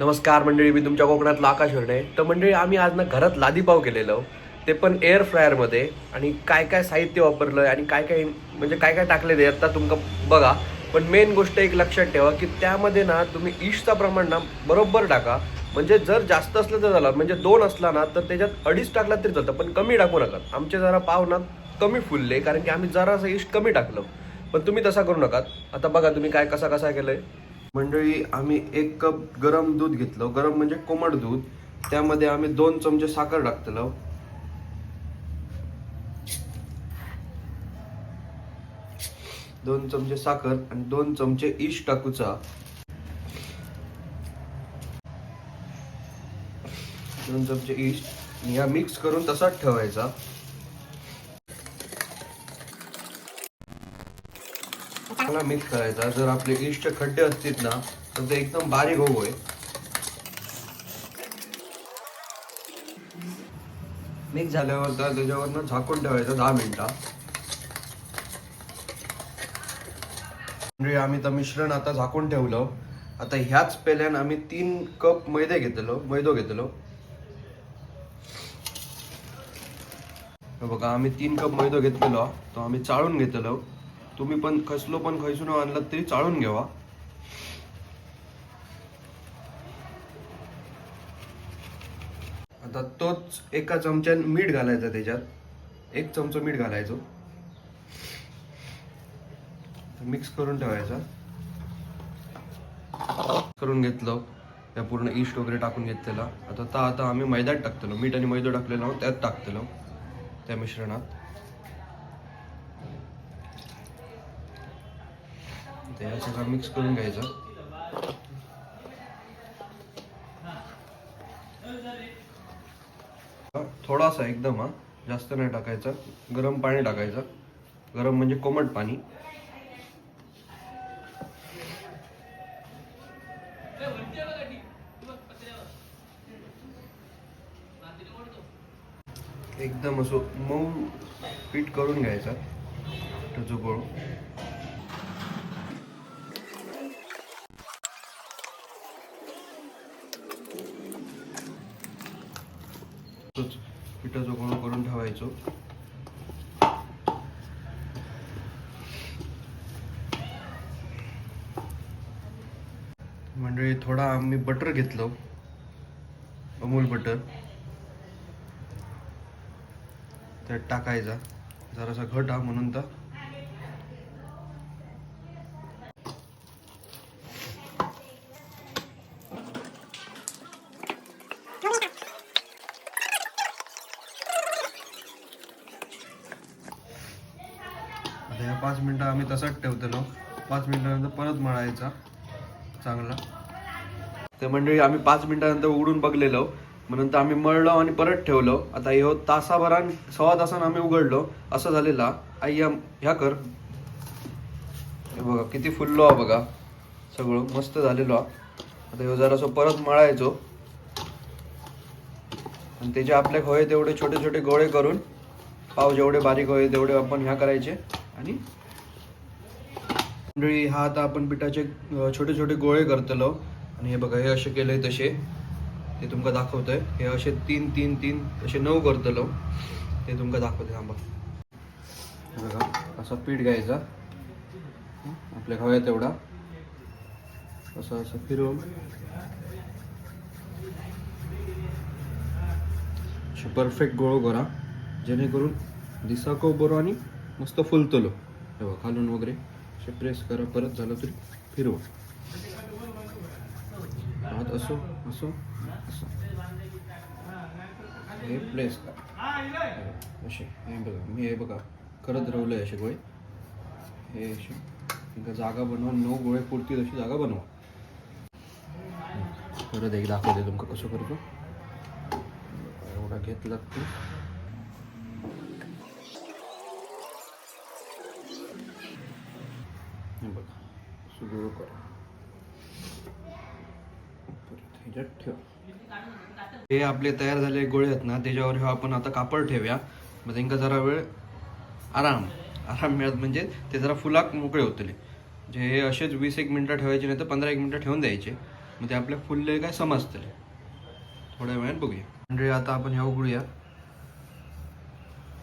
नमस्कार मंडळी मी तुमच्या कोकणातला आकाश वर्णे तर मंडळी आम्ही आज ना घरात लादीपाव केलेलं. ते पण एअर फ्रायरमध्ये आणि काय काय साहित्य वापरलं आहे आणि काय काय म्हणजे काय काय टाकले ते आता तुमका बघा. पण मेन गोष्ट एक लक्षात ठेवा की त्यामध्ये ना तुम्ही ईशचा प्रमाण ना बरोबर टाका. म्हणजे जर जास्त असलं तर झालं म्हणजे दोन असला ना तर त्याच्यात अडीच टाकला तरी चालतं पण कमी टाकू नका. आमचे जरा पाव ना कमी फुलले कारण की आम्ही जरासं ईश कमी टाकलं. पण तुम्ही तसा करू नका. आता बघा तुम्ही काय कसा कसा केलं आहे मंडळी आम्ही एक कप गरम दूध घेतलं. गरम म्हणजे कोमट दूध. त्यामध्ये आम्ही दोन चमचे साखर टाकतलो. दोन चमचे साखर आणि दोन चमचे इश टाकूचा. दोन चमचे इश. या ह्या मिक्स करून तसाच ठेवायचा. चांगला मिक्स करायचा. जर आपले इष्ट खड्डे असतील ना तर ते एकदम बारीक होऊ मिक्स झाल्यावर तर त्याच्यावरनं झाकून ठेवायचं दहा मिनिटा. म्हणजे आम्ही तर मिश्रण आता झाकून ठेवलं. आता ह्याच पेल्यान आम्ही तीन कप मैदे घेतलो मैदो घेतलो बघा आम्ही तीन कप मैदो घेतलेलो. तो आम्ही चाळून घेतलो तुम्ही पण कसलो पण खैसून आणलं तरी चाळून घ्यावा आता तोच एका चमच्यान मीठ घालायचं त्याच्यात. एक चमचा मीठ घालायचो. मिक्स करून ठेवायचा. करून घेतलं. त्या पूर्ण इस्ट वगैरे टाकून घेतलेला. आता आता आम्ही मैद्यात टाकतलो. मीठ आणि मैदा टाकलेलो. त्यात टाकतलो. त्या मिश्रणात. ते हे सगळं मिक्स करून घ्यायचं. थोडासा एकदम हा. जास्त नाही टाकायचा. गरम पाणी टाकायचं. गरम म्हणजे कोमट पाणी. एकदम असं मऊ पीठ करून घ्यायचा. त्याचं गोळ तोच जो गोळ करून ठेवायचो. म्हणजे थोडा आम्ही बटर घेतलं. अमूल बटर त्यात टाकायचा. जरासा घट हा म्हणून तर. पाच मिनटं आम्ही तसाच ठेवतलो. पाच मिनटानंतर परत मळायचा चांगला. ते मंडळी आम्ही पाच मिनटानंतर उघडून बघलेलो. मग नंतर आम्ही मळलो आणि परत ठेवलो. आता ह्यो तासाभरान सव्वा तासान आम्ही उघडलो. असं झालेला. आई या ह्या कर. हे बघा किती फुललो हा बघा. सगळं मस्त झालेलो आता ह्यो जरासं परत मळायचो. आणि त्याचे आपल्याक होय तेवढे छोटे छोटे गोळे करून पाव जेवढे बारीक होईल तेवढे आपण ह्या करायचे. आणि मंडळी हा आता आपण पिठाचे छोटे छोटे गोळे करतलो. आणि हे बघा हे असे केले तसे. ते तुमका दाखवतोय. हे असे तीन तीन तीन असे नऊ करतलो. ते तुमका दाखवते थांबा बघा. असा पीठ घ्यायचा. आपल्या हव्या तेवढा. असं असं फिरवून. परफेक्ट गोळ करा. जेणेकरून दिसाको बरो आणि मस्त फुलतलो. तेव्हा खालून वगैरे. असे प्रेस करा परत झालं तरी फिरवा. हात असो असो असो. हे प्लेस करा. असे हे बघा मी हे बघा करत रावलंय असे गोळे. हे असे जागा बनवून नऊ गोळे पुरतील अशी जागा बनवा. परत एक दाखवते तुमका कसं करतो. एवढा घेतला तू हे बघा सुरू कर. ह्याच्यात ठेव. हे आपले तयार झाले गोळे आहेत ना त्याच्यावर हे आपण आता कापड ठेवूया. म्हणजे मग त्यांना जरा वेळ आराम आराम मिळत म्हणजे ते जरा फुलाक मोकळे होतले. म्हणजे हे असेच वीस एक मिनटं ठेवायचे नाही तर पंधरा एक मिनटं ठेवून द्यायचे. मग ते आपल्या फुलले काय समजतले. थोड्या वेळात बघूया. म्हणजे आता आपण ह्या उघडूया.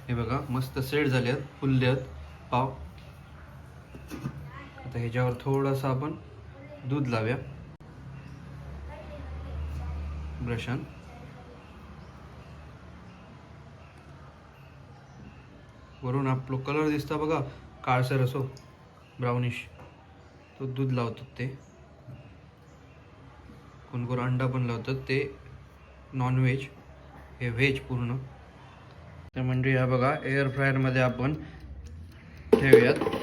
हे बघा मस्त सेट झाले आहेत फुलले आहेत. पाव. आता ह्याच्यावर थोडंसं आपण दूध लावूया. ब्रशन वरून आपलं कलर दिसता बघा काळसर असो ब्राउनिश तो दूध लावतात ते. कोण अंडा पण लावतात ते. नॉनव्हेज हे व्हेज पूर्ण. तर म्हणजे ह्या बघा एअर फ्रायरमध्ये आपण ठेवूयात.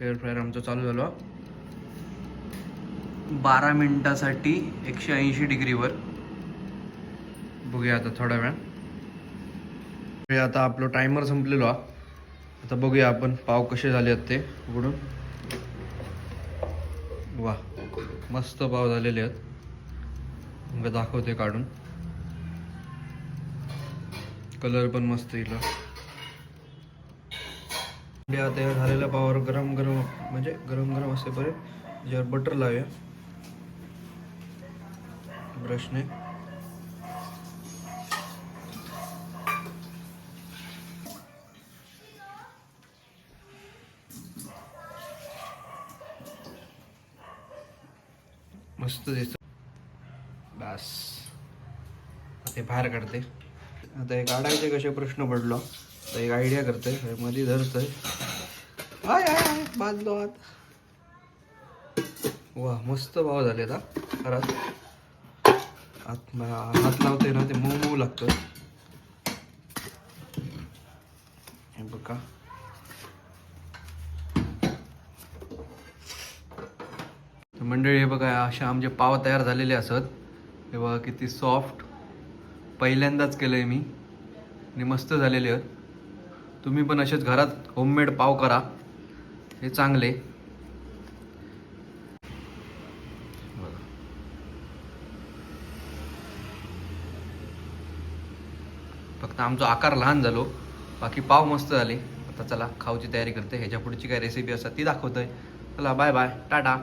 एअर फ्रायर आमचं चालू झालं. बारा मिनिटासाठी एकशे ऐंशी डिग्रीवर. बघूया आता थोड्या वेळ. हे आता आपलं टायमर संपलेलो. आता बघूया आपण पाव कसे झाले आहेत ते उघडून. वा मस्त पाव झालेले आहेत. मग दाखवते काढून. कलर पण मस्त येईल. म्हणजे तयार झालेल्या पावर गरम गरम म्हणजे गरम गरम असेपर्यंत ज्यावर बटर लावूया. ब्रशने मस्त दिसत. बस. आता बाहेर काढते. आता हे काढायचे कसे प्रश्न पडलो. एक आयडिया करतोयमध्ये धरतोय. आय आय बांधलो आत. वा मस्त भाव झाले आता खरंच आत हात लावते ना ते मऊ मऊ लागतं हे बघा. मंडळी हे बघा असे आमचे पाव तयार झालेले असत. हे बघा किती सॉफ्ट पहिल्यांदाच केलं आहे मी. आणि मस्त झालेले आहेत. तुम्ही पण असेच घरात होममेड पाव करा. हे चांगले. फक्त आमचा आकार लहान झालो. बाकी पाव मस्त झाले. आता चला खाऊची तयारी करते. ह्याच्या पुढची काय रेसिपी असतात ती दाखवतोय. चला बाय बाय टाटा.